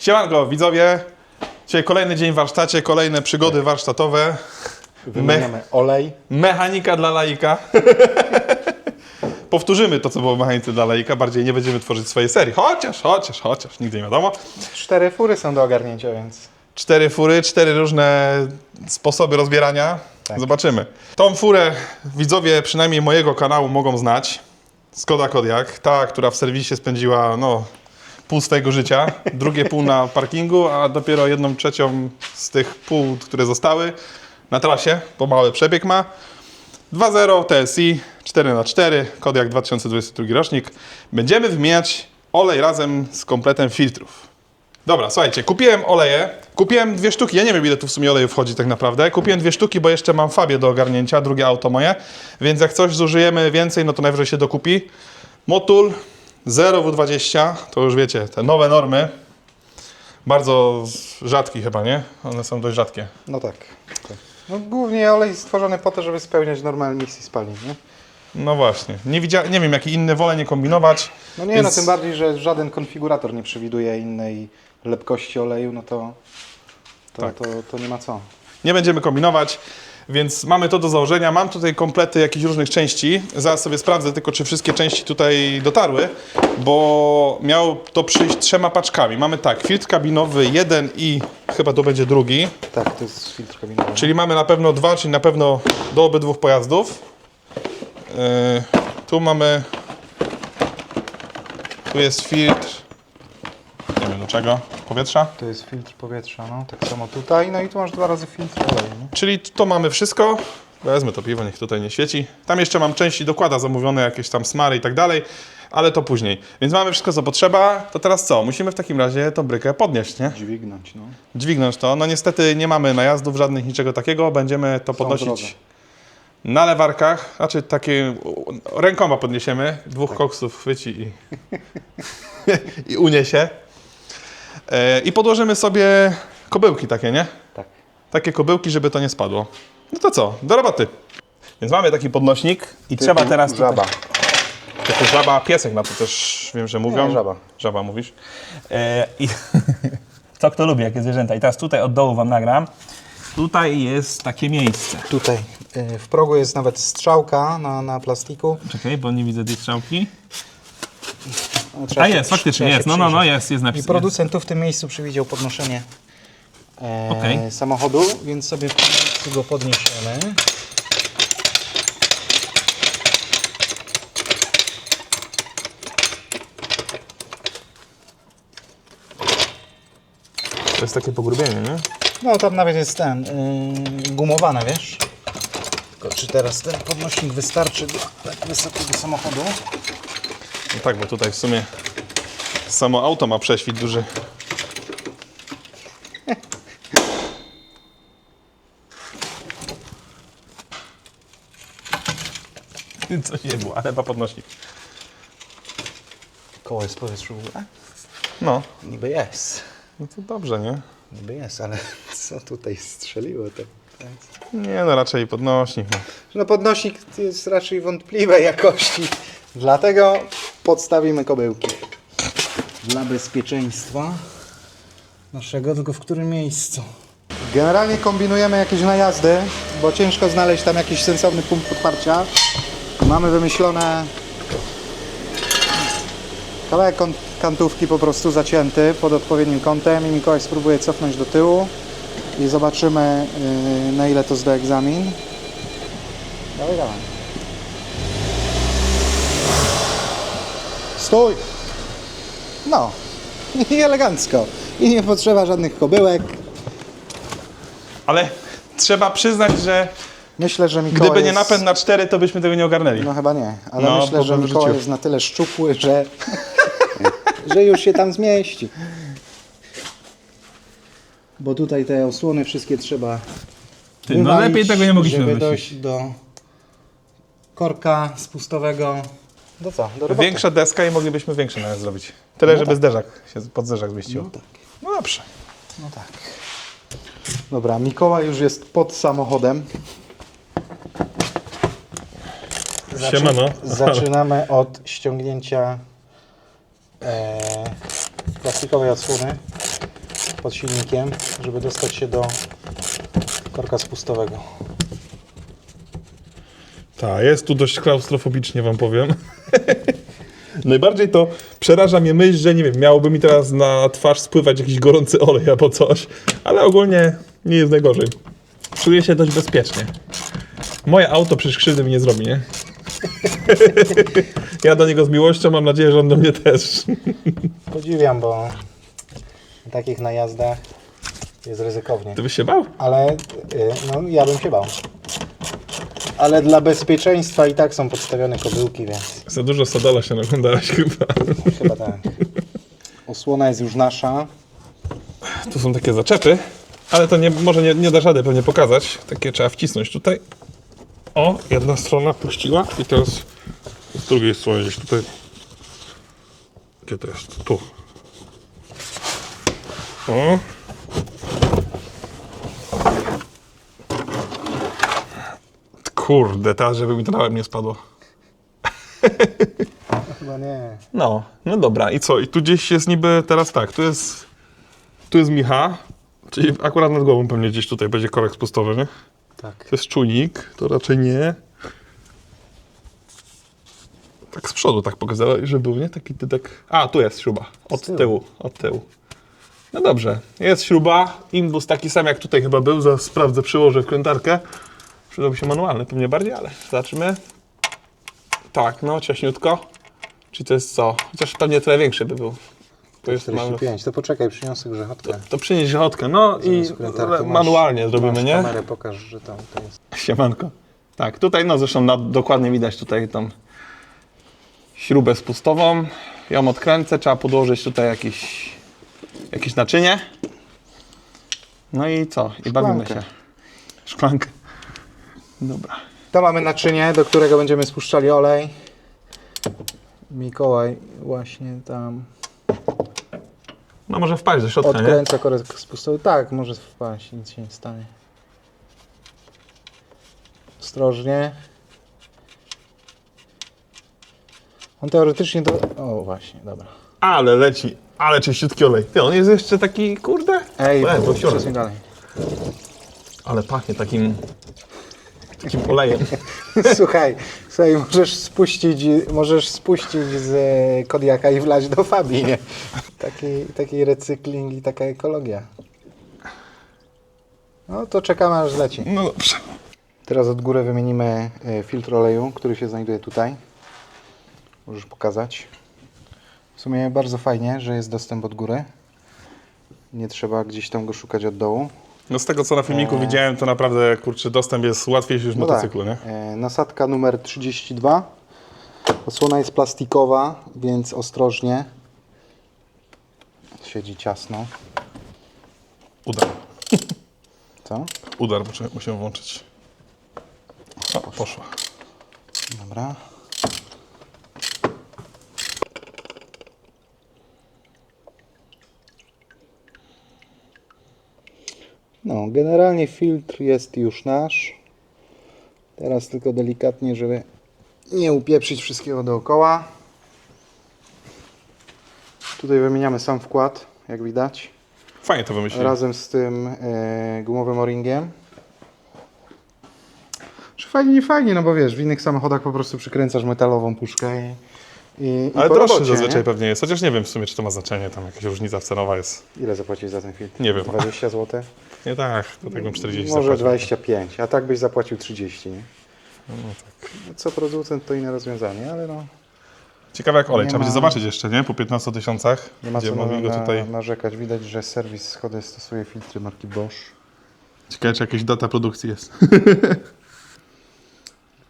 Siemanko, widzowie. Dzisiaj kolejny dzień w warsztacie, kolejne przygody warsztatowe. Wymieniamy olej. Mechanika dla laika. Powtórzymy to, co było w mechanice dla laika, bardziej nie będziemy tworzyć swojej serii. Chociaż, chociaż, chociaż, nigdy nie wiadomo. Cztery fury są do ogarnięcia, więc Cztery fury, cztery różne sposoby rozbierania. Tak. Zobaczymy. Tą furę widzowie przynajmniej mojego kanału mogą znać. Skoda Kodiak, ta, która w serwisie spędziła no, pół swojego życia, drugie pół na parkingu, a dopiero jedną trzecią z tych pół, które zostały na trasie, bo mały przebieg ma. 2.0 TSI 4x4, Kodiak 2022 rocznik. Będziemy wymieniać olej razem z kompletem filtrów. Dobra, słuchajcie, kupiłem oleje. Kupiłem dwie sztuki. Ja nie wiem, ile tu w sumie oleju wchodzi tak naprawdę. Kupiłem dwie sztuki, bo jeszcze mam Fabię do ogarnięcia, drugie auto moje. Więc jak coś zużyjemy więcej, no to najwyżej się dokupi. Motul 0W20, to już wiecie, te nowe normy. Bardzo rzadki chyba, nie? One są dość rzadkie. no tak. tak. No, głównie olej stworzony po to, żeby spełniać normalne misji spalin, nie? No właśnie. Nie, widzia... nie wiem, jakie inne wolę nie kombinować. No nie, Więc- no tym bardziej, że żaden konfigurator nie przewiduje innej lepkości oleju, no to, to, Tak. to, to nie ma co. Nie będziemy kombinować, więc mamy to do założenia. Mam tutaj komplety jakichś różnych części. Zaraz sobie sprawdzę tylko, czy wszystkie części tutaj dotarły, bo miało to przyjść trzema paczkami. Mamy tak, filtr kabinowy jeden i chyba to będzie drugi. Tak, to jest filtr kabinowy. Czyli mamy na pewno dwa, czyli na pewno do obydwu pojazdów. Yy, tu mamy. Tu jest filtr. Nie wiem do czego. Powietrza. To jest filtr powietrza, no tak samo tutaj. No i tu masz dwa razy filtr oleju, nie? Czyli to mamy wszystko. Wezmę to piwo, niech tutaj nie świeci. Tam jeszcze mam części dokłada zamówione, jakieś tam smary i tak dalej, ale to później. Więc mamy wszystko, co potrzeba. To teraz co? Musimy w takim razie tą brykę podnieść, nie? Dźwignąć, no. Dźwignąć to. No niestety nie mamy najazdów żadnych, niczego takiego. Będziemy to podnosić na lewarkach. Znaczy takie rękoma podniesiemy. Dwóch koksów chwyci i, i uniesie. E, I podłożymy sobie kobyłki takie, nie? Tak. takie kobyłki, żeby to nie spadło. No to co, do roboty. Więc mamy taki podnośnik i trzeba teraz tutaj... Żaba. Typu żaba, piesek na to też wiem, że mówią. Nie, żaba. Żaba mówisz. E, I co kto lubi, jakie zwierzęta. I teraz tutaj od dołu Wam nagram. Tutaj jest takie miejsce. Tutaj y, w progu jest nawet strzałka na, na plastiku. Czekaj, bo nie widzę tej strzałki. No, trzeba A się- jest, faktycznie trzeba się jest. No, no, no, przyjrzeć. jest, jest I napisane. producent tu w tym miejscu przewidział podnoszenie e, Okej. samochodu, więc sobie w końcu go podniesiemy. To jest takie pogrubienie, nie? No tam nawet jest ten, y, gumowane, wiesz? Tylko czy teraz ten podnośnik wystarczy do tak wysokiego samochodu? No tak, bo tutaj w sumie samo auto ma prześwit duży. Coś nie było, ale chyba podnośnik. Koło jest powietrzu w ogóle? No, Niby jest. no to dobrze, nie? Niby jest, ale co tutaj strzeliło? Tak. Nie no, raczej podnośnik. No. No podnośnik jest raczej wątpliwej jakości, dlatego podstawimy kobyłki. Dla bezpieczeństwa naszego, tylko w którym miejscu? Generalnie kombinujemy jakieś najazdy, bo ciężko znaleźć tam jakiś sensowny punkt podparcia. Mamy wymyślone kawałek kantówki po prostu zacięty pod odpowiednim kątem i Mikołaj spróbuje cofnąć do tyłu i zobaczymy yy, na ile to zda egzamin. Dawaj, dawaj. Stój! No. I elegancko. I nie potrzeba żadnych kobyłek. Ale trzeba przyznać, że Myślę, że Mikołaj gdyby nie jest... napęd na cztery, to byśmy tego nie ogarnęli. No chyba nie, ale No, myślę, że Mikołaj wrzucił. jest na tyle szczupły, że, że już się tam zmieści. Bo tutaj te osłony wszystkie trzeba Ty, no wywalić, lepiej tego nie mogliśmy żeby wymyślić. dojść do korka spustowego. Do co? Do roboty. Większa deska i moglibyśmy większy najazd zrobić. Tyle, No żeby tak. zderzak się pod zderzak zmieścił. No tak. No dobrze. No tak. Dobra, Mikołaj już jest pod samochodem. Siemano. Zaczynamy od ściągnięcia e, plastikowej odsłony. pod silnikiem, żeby dostać się do korka spustowego. Tak, jest tu dość klaustrofobicznie, wam powiem. Najbardziej to przeraża mnie myśl, że nie wiem, miałoby mi teraz na twarz spływać jakiś gorący olej albo coś, ale ogólnie nie jest najgorzej. Czuję się dość bezpiecznie. Moje auto przecież krzywdy mi nie zrobi, nie? ja do niego z miłością, mam nadzieję, że on do mnie też. Podziwiam, bo na takich najazdach jest ryzykownie. Ty byś się bał? Ale y, no, ja bym się bał. Ale dla bezpieczeństwa i tak są podstawione kobyłki, więc Za dużo Sadola się naglądałeś chyba. chyba tak. Osłona jest już nasza. Tu są takie zaczepy, ale to nie, może nie, nie da rady pewnie pokazać. Takie trzeba wcisnąć tutaj. O, jedna strona puściła i teraz z drugiej strony gdzieś tutaj. Gdzie to jest? Tu. O. Kurde, teraz żeby mi to na łeb nie spadło. Chyba nie. No, no dobra. I co? I tu gdzieś jest niby teraz tak, tu jest tu jest Micha, czyli akurat nad głową pewnie gdzieś tutaj będzie korek spustowy, nie? Tak. To jest czujnik, to raczej nie. Tak z przodu tak pokazałeś, że był, nie? Taki ty tak... A, tu jest śruba. Od Z tyłu. tyłu, od tyłu. No dobrze, jest śruba. Imbus taki sam jak tutaj chyba był. Zaraz sprawdzę, przyłożę wkrętarkę. Przydałby się manualny pewnie bardziej, ale zobaczymy. Tak, no, ciaśniutko. Czyli to jest co? Chociaż pewnie trochę większy by był. To jest mały. 45. To poczekaj, przyniosę grzechotkę. To przynieś grzechotkę, no i masz- manualnie zrobimy, masz nie? kamerę, pokaż, że tam to jest. Siemanko. Tak, tutaj no zresztą na, dokładnie widać tutaj tą śrubę spustową. Ją odkręcę, trzeba podłożyć tutaj jakieś, jakieś naczynie. No i co? I bawimy się. Szklankę. Dobra. To mamy naczynie, do którego będziemy spuszczali olej. Mikołaj właśnie tam No może wpaść do środka, nie? odkręca korek spustowy. Tak, może wpaść, nic się nie stanie. Ostrożnie. On teoretycznie to... O, właśnie, dobra. Ale leci, ale czyściutki olej. Ty, on jest jeszcze taki, kurde. Ej, E, to przesuń wsiorek. dalej. Ale pachnie takim, takim olejem. Słuchaj, słuchaj, możesz spuścić, możesz spuścić z e, Kodiaka i wlać do Fabii, nie? Taki, taki recykling i taka ekologia. No to czekamy aż zleci. No dobrze. Teraz od góry wymienimy e, filtr oleju, który się znajduje tutaj. Możesz pokazać. W sumie bardzo fajnie, że jest dostęp od góry. Nie trzeba gdzieś tam go szukać od dołu. No z tego co na filmiku widziałem, to naprawdę, kurczę, dostęp jest łatwiejszy niż w No motocyklu, nie? tak. E, Nasadka numer 32. Osłona jest plastikowa, więc ostrożnie. Siedzi ciasno. Udar. Co? Udar, bo trzeba- musimy włączyć. O, poszła. Dobra. No, generalnie filtr jest już nasz. Teraz tylko delikatnie, żeby nie upieprzyć wszystkiego dookoła. Tutaj wymieniamy sam wkład, jak widać, Fajnie to wymyślili. razem z tym e, gumowym o-ringiem. Czy fajnie, nie fajnie, no bo wiesz, w innych samochodach po prostu przykręcasz metalową puszkę i, i, i Ale po droższy robocie, zazwyczaj nie? pewnie jest, chociaż nie wiem w sumie, czy to ma znaczenie, tam jakaś różnica cenowa jest. Ile zapłacisz za ten filtr? Nie wiem. 20 zł? Nie tak, do tego 40 Może zapłacił. 25, a tak byś zapłacił 30, nie? No, tak. Co producent to inne rozwiązanie, ale no Ciekawe jak olej, Nie trzeba ma- będzie zobaczyć jeszcze, nie? Po 15 tysiącach, nie ma gdzie co na, mogli go na, tutaj... narzekać. Widać, że serwis Schody stosuje filtry marki Bosch. Ciekawe, czy jakaś data produkcji jest.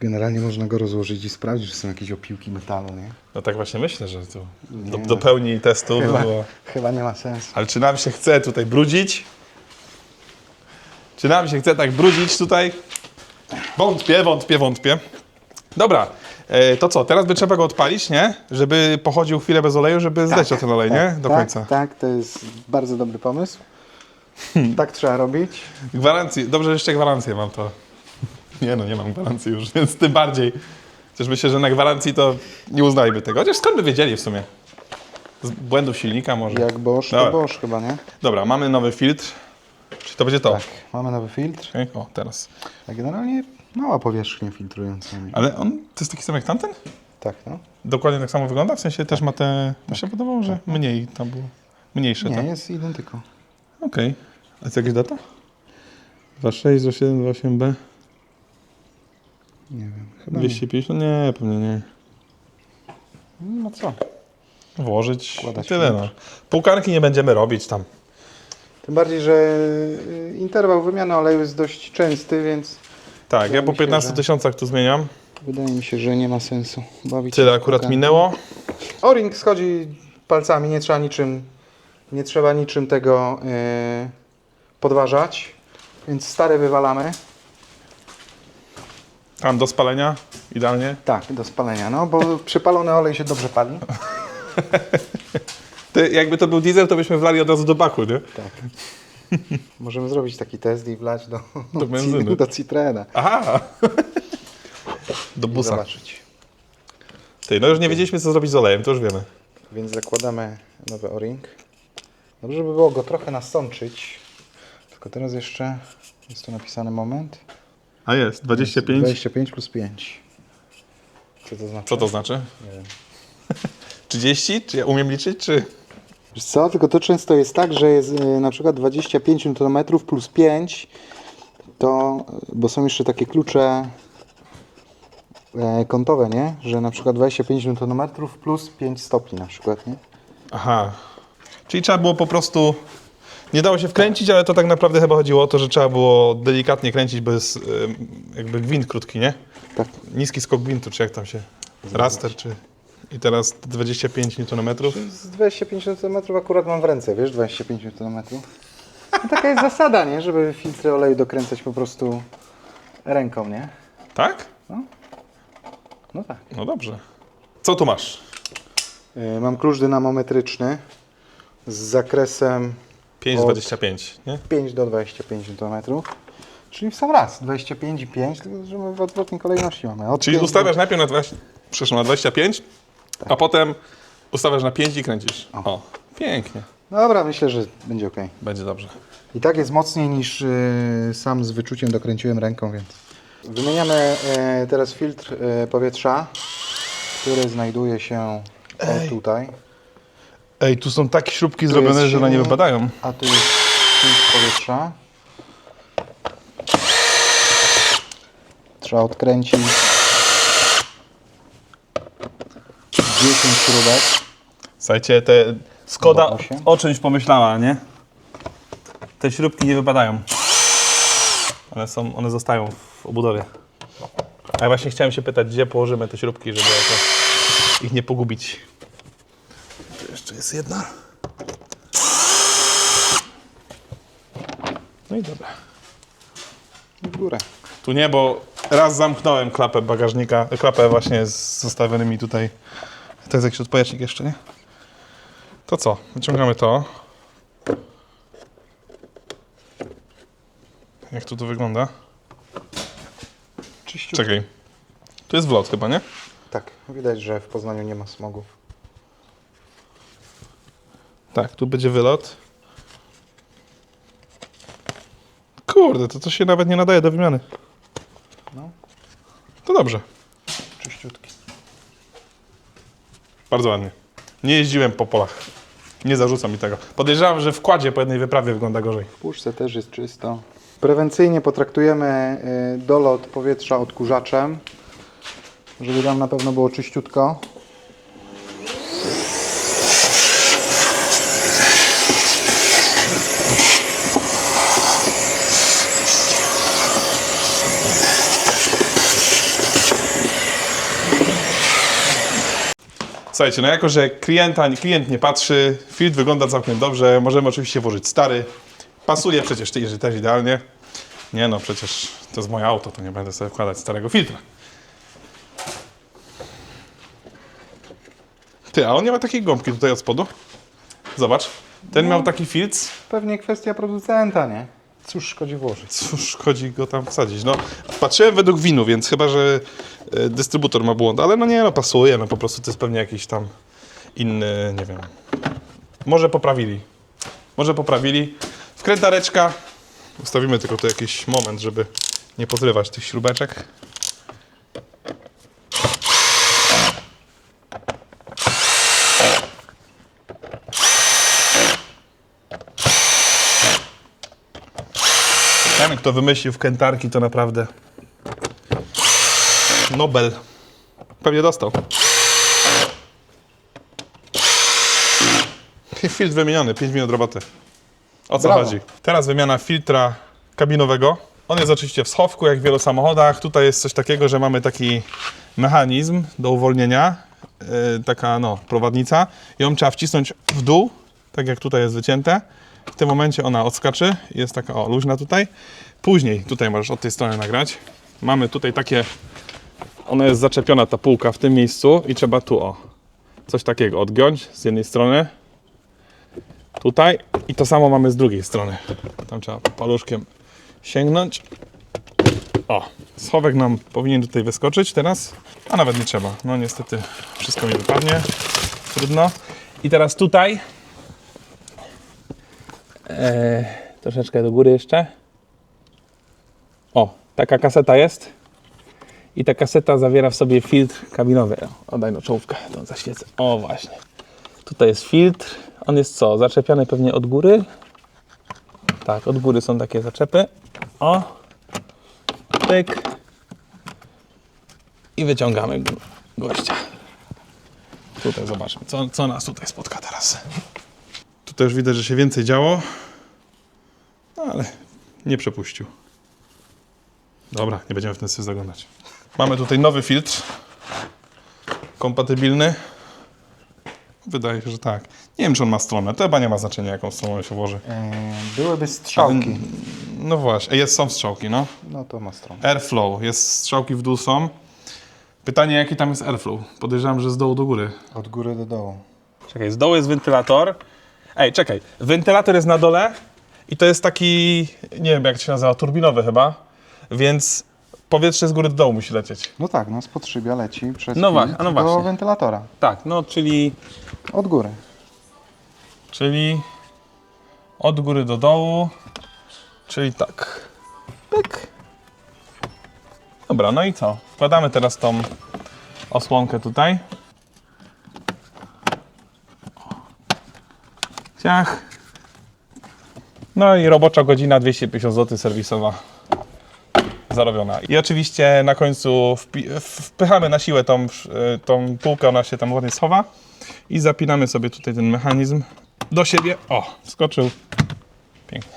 Generalnie można go rozłożyć i sprawdzić, czy są jakieś opiłki metalu, nie? No tak właśnie myślę, że to do, Nie. do pełni testu by Chyba, było... chyba nie ma sensu. Ale czy nam się chce tutaj brudzić? Czy nam się chce tak brudzić tutaj? Wątpię, wątpię, wątpię. Dobra, e, to co, teraz by trzeba go odpalić, nie? Żeby pochodził chwilę bez oleju, żeby zdać o ten olej, nie? Do tak, końca. Tak, to jest bardzo dobry pomysł. tak trzeba robić. Gwarancji, dobrze, że jeszcze gwarancję mam to. Nie no, nie mam gwarancji już, więc tym bardziej. Chociaż myślę, że na gwarancji to nie uznajmy tego. Chociaż skąd by wiedzieli w sumie? Z błędów silnika może. Jak Bosch, to Dobra. Bosch chyba, nie? Dobra, mamy nowy filtr. Czyli to będzie to. Tak, mamy nowy filtr. Okej, O, teraz. A generalnie mała powierzchnia filtrująca. Ale on to jest taki sam jak tamten? Tak, no. Dokładnie tak samo wygląda? W sensie też ma te... Mi się podobało, że mniej tam było. Mniejsze Nie, to. jest identyko. Okej. A jest jakaś data? 26, 27, 28B, Nie wiem, chyba nie. 250? Nie, pewnie nie. No co? Włożyć Wkładać i tyle no. Półkarki nie będziemy robić tam. Tym bardziej, że y, interwał wymiany oleju jest dość częsty, więc Tak, Wydaje ja po mi się, 15 że- tysiącach tu zmieniam. wydaje mi się, że nie ma sensu bawić Tyle się akurat minęło. O-ring schodzi palcami, nie trzeba niczym, nie trzeba niczym tego y, podważać, więc stare wywalamy. Tam do spalenia, idealnie. Tak, do spalenia, no bo przypalony olej się dobrze pali. Ty, jakby to był diesel, to byśmy wlali od razu do baku, nie? Tak. Możemy zrobić taki test i wlać do, Do benzyny. do Citroena. Aha! Do I busa. zobaczyć. Ty, no już nie wiedzieliśmy co zrobić z olejem, to już wiemy. Więc zakładamy nowy o-ring. Dobrze by było go trochę nasączyć. Tylko teraz jeszcze jest tu napisany moment. A jest, 25. 25 plus 5. Co to znaczy? Co to znaczy? Nie wiem. 30? Czy ja umiem liczyć, czy... Wiesz co, tylko to często jest tak, że jest y, na przykład 25 Nm plus 5 to, bo są jeszcze takie klucze e, kątowe, nie? Że na przykład 25 Nm plus 5 stopni na przykład, nie? Aha. Czyli trzeba było po prostu... Nie dało się wkręcić, ale to tak naprawdę chyba chodziło o to, że trzeba było delikatnie kręcić, ym, jakby gwint krótki, nie? Tak. Niski skok gwintu, czy jak tam się... Raster, czy... I teraz 25 Nm. Z 25 Nm akurat mam w ręce, wiesz, 25 Nm. No taka jest zasada, nie? Żeby filtry oleju dokręcać po prostu ręką, nie? Tak? No tak. No dobrze. Co tu masz? Y, Mam klucz dynamometryczny z zakresem 5,25, nie? 5 do 25 Nm. Czyli w sam raz 25 i 5, tylko że my w odwrotnej kolejności mamy. Od Czyli 5 ustawiasz najpierw na, 20, przepraszam, na 25, Tak. a potem ustawiasz na 5 i kręcisz. O, pięknie. Do... Dobra, myślę, że będzie ok. Będzie dobrze. I tak jest mocniej niż y, sam z wyczuciem dokręciłem ręką, więc. Wymieniamy y, teraz filtr y, powietrza, który znajduje się o, tutaj. Ej, tu są takie śrubki Tu zrobione, jest że one nie wypadają. A tu jest filtr powietrza. Trzeba odkręcić 10 śrubek. Słuchajcie, te Skoda. O czymś pomyślała, nie? Te śrubki nie wypadają. One, są, one zostają w obudowie. A ja właśnie chciałem się pytać, gdzie położymy te śrubki, żeby ich nie pogubić. Jest jedna. No i dobra. W górę. Tu nie, bo raz zamknąłem klapę bagażnika, klapę właśnie z zostawionymi tutaj. To jest jakiś odpojecznik jeszcze, nie? To co? Wyciągamy to. Jak tu to wygląda? Czyściutko. Czekaj. Tu jest wlot chyba, nie? Tak, widać, że w Poznaniu nie ma smogów. Tak, tu będzie wylot. Kurde, to to się nawet nie nadaje do wymiany. No. To dobrze. Czyściutki. Bardzo ładnie. Nie jeździłem po polach. Nie zarzucam mi tego. Podejrzewam, że w kładzie po jednej wyprawie wygląda gorzej. W puszce też jest czysto. Prewencyjnie potraktujemy y, dolot powietrza odkurzaczem, żeby tam na pewno było czyściutko. Słuchajcie, no jako, że klienta, klient nie patrzy, filtr wygląda całkiem dobrze, możemy oczywiście włożyć stary. Pasuje przecież, jeżeli też idealnie. Nie no, przecież to jest moje auto, to nie będę sobie wkładać starego filtra. Ty, a on nie ma takiej gąbki tutaj od spodu? Zobacz, ten miał taki filtr, Pewnie kwestia producenta, nie? Cóż szkodzi włożyć. cóż szkodzi go tam wsadzić. No, patrzyłem według winu, więc chyba, że e, dystrybutor ma błąd, ale no nie, no pasuje, no po prostu to jest pewnie jakiś tam inny, nie wiem, Może poprawili. Może poprawili. Wkrętareczka. Ustawimy tylko tu jakiś moment, żeby nie pozrywać tych śrubeczek. Ten, kto wymyślił wkrętarki, to naprawdę Nobel. Pewnie dostał. Filtr wymieniony, 5 minut roboty. O co Brawo. chodzi? Teraz wymiana filtra kabinowego. On jest oczywiście w schowku, jak w wielu samochodach. Tutaj jest coś takiego, że mamy taki mechanizm do uwolnienia. Yy, taka no, prowadnica. Ją trzeba wcisnąć w dół, tak jak tutaj jest wycięte. W tym momencie ona odskaczy. Jest taka o, luźna tutaj. Później, tutaj możesz od tej strony nagrać. Mamy tutaj takie ona jest zaczepiona, ta półka w tym miejscu i trzeba tu o, coś takiego odgiąć z jednej strony, tutaj i to samo mamy z drugiej strony. Tam trzeba paluszkiem sięgnąć. O, schowek nam powinien tutaj wyskoczyć teraz, a nawet nie trzeba. No niestety wszystko mi wypadnie, trudno. I teraz tutaj, e, troszeczkę do góry jeszcze. O, taka kaseta jest. I ta kaseta zawiera w sobie filtr kabinowy. O, Oddaj no czołówkę, to zaświecę. O właśnie. Tutaj jest filtr. On jest co? Zaczepiany pewnie od góry. Tak, od góry są takie zaczepy. O. Pyk. I wyciągamy go- gościa. Tutaj zobaczmy, co, co nas tutaj spotka teraz. Tutaj już widać, że się więcej działo. Ale nie przepuścił. Dobra, nie będziemy w ten syf zaglądać. Mamy tutaj nowy filtr. Kompatybilny. Wydaje się, że tak. Nie wiem, czy on ma stronę. To chyba nie ma znaczenia, jaką stroną się włoży. E, byłyby strzałki. No właśnie, jest, są strzałki, no. No to ma stronę. Airflow, jest strzałki w dół są. Pytanie, jaki tam jest airflow? Podejrzewam, że z dołu do góry. Od góry do dołu. Czekaj, z dołu jest wentylator. Ej, czekaj, wentylator jest na dole i to jest taki, nie wiem jak to się nazywa, turbinowy chyba, więc powietrze z góry do dołu musi lecieć. No tak, no z podszybia leci przez No wa- filtr no do właśnie. wentylatora. Tak, no czyli, Od góry. czyli od góry do dołu, czyli tak. Pyk. Dobra, no i co? Wkładamy teraz tą osłonkę tutaj. Ciach. No i robocza godzina 250 zł serwisowa zarobiona. I oczywiście na końcu wpychamy na siłę tą, y, tą półkę, ona się tam ładnie schowa i zapinamy sobie tutaj ten mechanizm do siebie. O, wskoczył. Pięknie.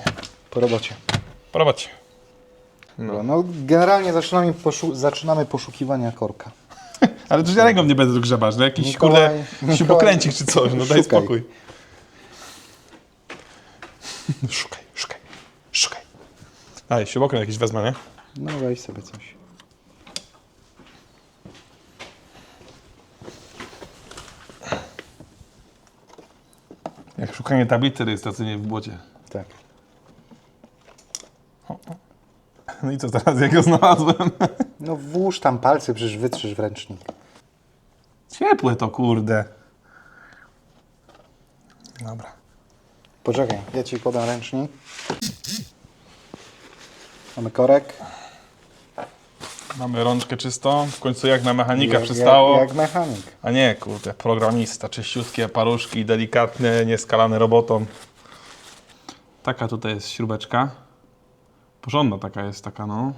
Po robocie. Podoba ci się. No, no generalnie zaczynamy, poszu zaczynamy poszukiwania korka. Ale to ja ręką nie będę tu grzebać, no jakiś Mikołaj- kurde śrubokręcik czy coś, no daj Szukaj. spokój. Szukaj, szukaj, szukaj. Daj, śrubokręt jakiś wezmę, nie? No weź sobie coś. Jak szukanie tablicy rejestracyjnej w błocie. Tak. No i co teraz, jak ją znalazłem? No włóż tam palce, przecież wytrzysz w ręcznik. Ciepłe to, kurde. Dobra. Poczekaj, ja ci podam ręcznik. Mamy korek. Mamy rączkę czystą. W końcu jak na mechanika jak, przystało. Jak, jak mechanik. A nie, kurde, programista, czyściutkie paluszki, delikatne, nieskalane robotą. Taka tutaj jest śrubeczka. Porządna taka jest, taka no.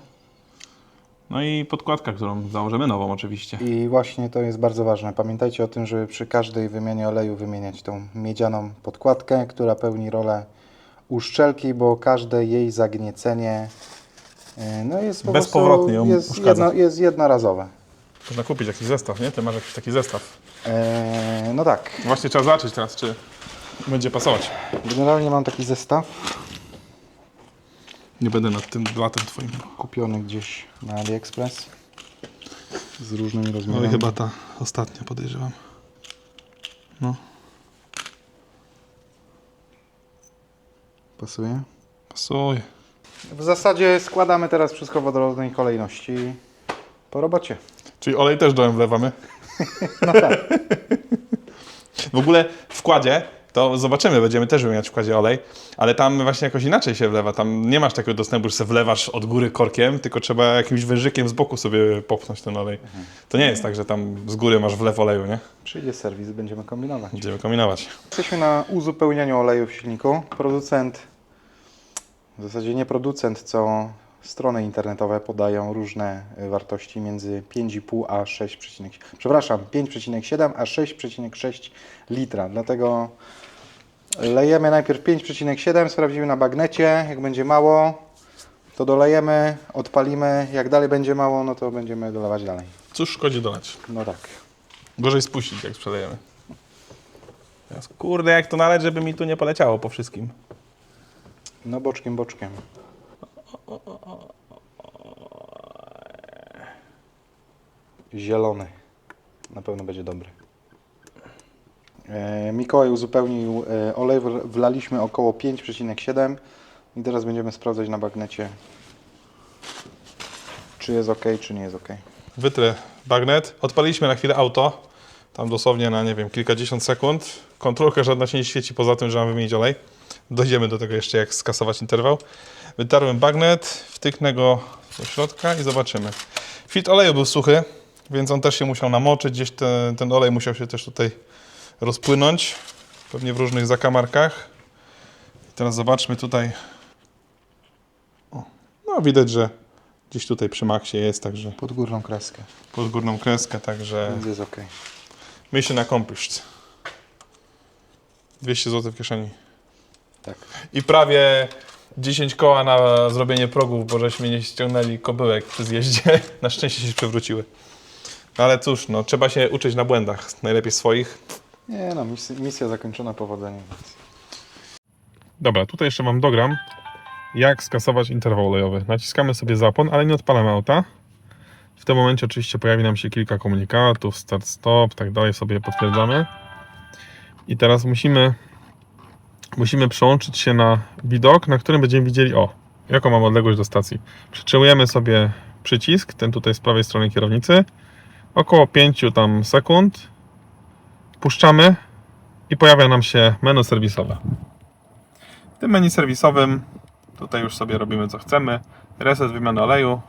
No i podkładka, którą założymy nową oczywiście. I właśnie to jest bardzo ważne. Pamiętajcie o tym, żeby przy każdej wymianie oleju wymieniać tą miedzianą podkładkę, która pełni rolę uszczelki, bo każde jej zagniecenie e, no jest po Bezpowrotnie ją prostu jest, uszkadza. jedno, jest jednorazowe. Można kupić jakiś zestaw, nie? Ty masz jakiś taki zestaw. E, no tak, Właśnie trzeba zobaczyć teraz, czy będzie pasować. generalnie mam taki zestaw Nie będę nad tym blatem twoim. kupiony gdzieś na AliExpress z różnymi No i rozmiarami. chyba ta ostatnia podejrzewam. No, Pasuje? pasuje. W zasadzie składamy teraz wszystko w odwrotnej kolejności po robocie. Czyli olej też dołem wlewamy. No tak. W ogóle w kładzie to zobaczymy, będziemy też wymieniać w kładzie olej, ale tam właśnie jakoś inaczej się wlewa. Tam nie masz takiego dostępu, że sobie wlewasz od góry korkiem, tylko trzeba jakimś wężykiem z boku sobie popchnąć ten olej. To nie jest tak, że tam z góry masz wlew oleju, nie? Przyjdzie serwis, będziemy kombinować. Będziemy kombinować. Jesteśmy na uzupełnianiu oleju w silniku. Producent, w zasadzie nie producent, co strony internetowe podają różne y, wartości między 5,5 a 6,7. Przepraszam, 5,7 a 6,6 litra. Dlatego lejemy najpierw 5,7, sprawdzimy na bagnecie. Jak będzie mało, to dolejemy, odpalimy. Jak dalej będzie mało, no to będziemy dolewać dalej. Cóż szkodzi dolać? No tak. Gorzej spuścić, jak sprzedajemy. Kurde, jak to naleć, żeby mi tu nie poleciało po wszystkim. No boczkiem, boczkiem. Zielony. Na pewno będzie dobry. E, Mikołaj uzupełnił e, olej, wl- wlaliśmy około 5,7 i teraz będziemy sprawdzać na bagnecie, czy jest ok, czy nie jest ok. Wytrę bagnet. Odpaliliśmy na chwilę auto. Tam dosłownie na, nie wiem, kilkadziesiąt sekund. Kontrolka żadna się nie świeci poza tym, że mam wymienić olej. Dojdziemy do tego jeszcze, jak skasować interwał. Wytarłem bagnet, wtyknę go do środka i zobaczymy. Filtr oleju był suchy, więc on też się musiał namoczyć. Gdzieś ten, ten olej musiał się też tutaj rozpłynąć. Pewnie w różnych zakamarkach. I teraz zobaczmy tutaj. O, no widać, że gdzieś tutaj przy maksie jest, także Pod górną kreskę, pod górną kreskę, także więc jest ok. mission accomplished. 200 zł w kieszeni. Tak. I prawie 10 koła na zrobienie progów, bo żeśmy nie ściągnęli kobyłek przy zjeździe. Na szczęście się przewróciły. No ale cóż, no, trzeba się uczyć na błędach, najlepiej swoich. Nie no, misja, misja zakończona powodzeniem. Dobra, tutaj jeszcze mam dogram, jak skasować interwał olejowy. Naciskamy sobie zapłon, ale nie odpalamy auta. W tym momencie oczywiście pojawi nam się kilka komunikatów, start, stop, tak dalej, sobie potwierdzamy. I teraz musimy, musimy przełączyć się na widok, na którym będziemy widzieli, o, jaką mam odległość do stacji. Przytrzymujemy sobie przycisk, ten tutaj z prawej strony kierownicy, około 5 tam sekund, puszczamy i pojawia nam się menu serwisowe. W tym menu serwisowym tutaj już sobie robimy co chcemy. Reset wymiany oleju.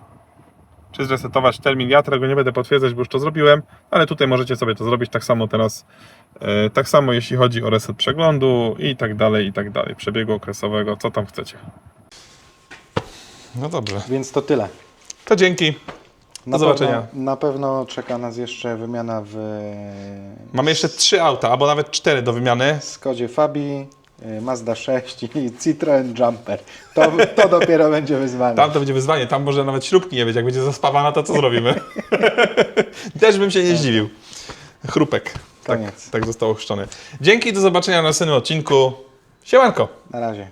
Czy zresetować termin? Ja tego nie będę potwierdzać, bo już to zrobiłem, ale tutaj możecie sobie to zrobić tak samo teraz. e, tak samo jeśli chodzi o reset przeglądu i tak dalej, i tak dalej. Przebiegu okresowego, co tam chcecie. No dobrze. więc to tyle. To dzięki. Na zobaczenia. Pewno, na pewno czeka nas jeszcze wymiana w Mamy jeszcze trzy auta, albo nawet cztery do wymiany. Skodzie Fabi, Mazda 6 i Citroen Jumper. To, to dopiero będzie wyzwanie. Tam to będzie wyzwanie, tam może nawet śrubki nie być. Jak będzie zaspawana, to co zrobimy? Też bym się nie zdziwił. Chrupek. Tak, Koniec. tak został ochrzczony. Dzięki, do zobaczenia na następnym odcinku. Siemanko! Na razie.